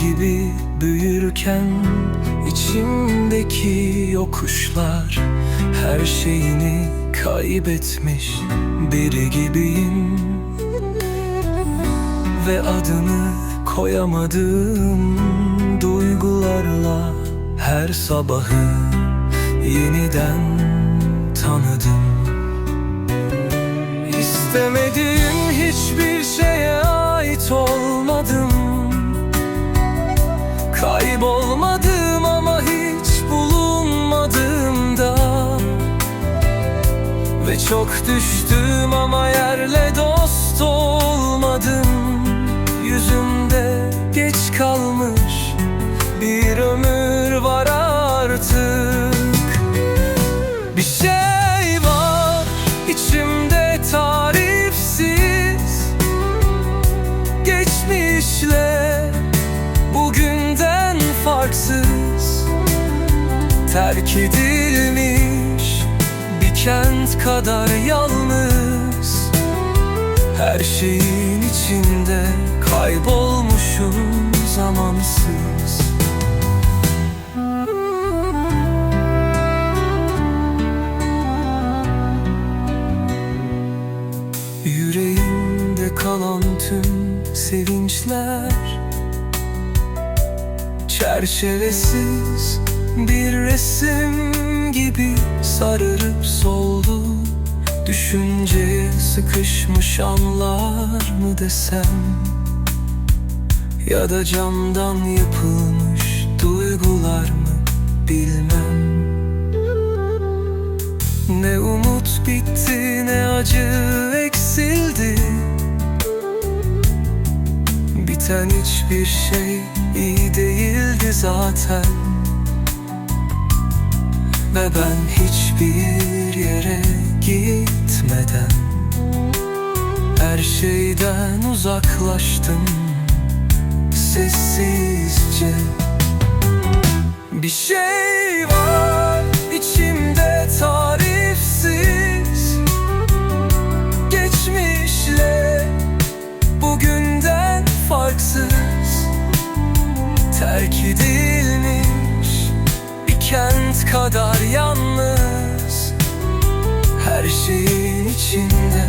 gibi büyürken içimdeki yokuşlar Her şeyini kaybetmiş biri gibiyim. Ve adını koyamadığım duygularla Her sabahı yeniden tanıdım. İstemediğim hiçbir şeye Ve çok düştüm ama yerle dost olmadım. Yüzümde geç kalmış bir ömür var artık. Bir şey var içimde tarifsiz. Geçmişle bugünden farksız. Terk edilmiş kent kadar yalnız. Her şeyin içinde kaybolmuşum zamansız. Yüreğimde kalan tüm sevinçler Çerçevesiz bir resim gibi sararıp soldu. Düşünceye sıkışmış anlar mı desem? Ya da camdan yapılmış duygular mı bilmem? Ne umut bitti ne acı eksildi. Biten hiçbir şey iyi değildi zaten Ve ben hiçbir yere gitmeden. Her şeyden uzaklaştım sessizce. Bir şey var içimde tarifsiz. Geçmişle bugünden farksız. Terk edilmiş bir kent kadar yalnız Her şeyin içinde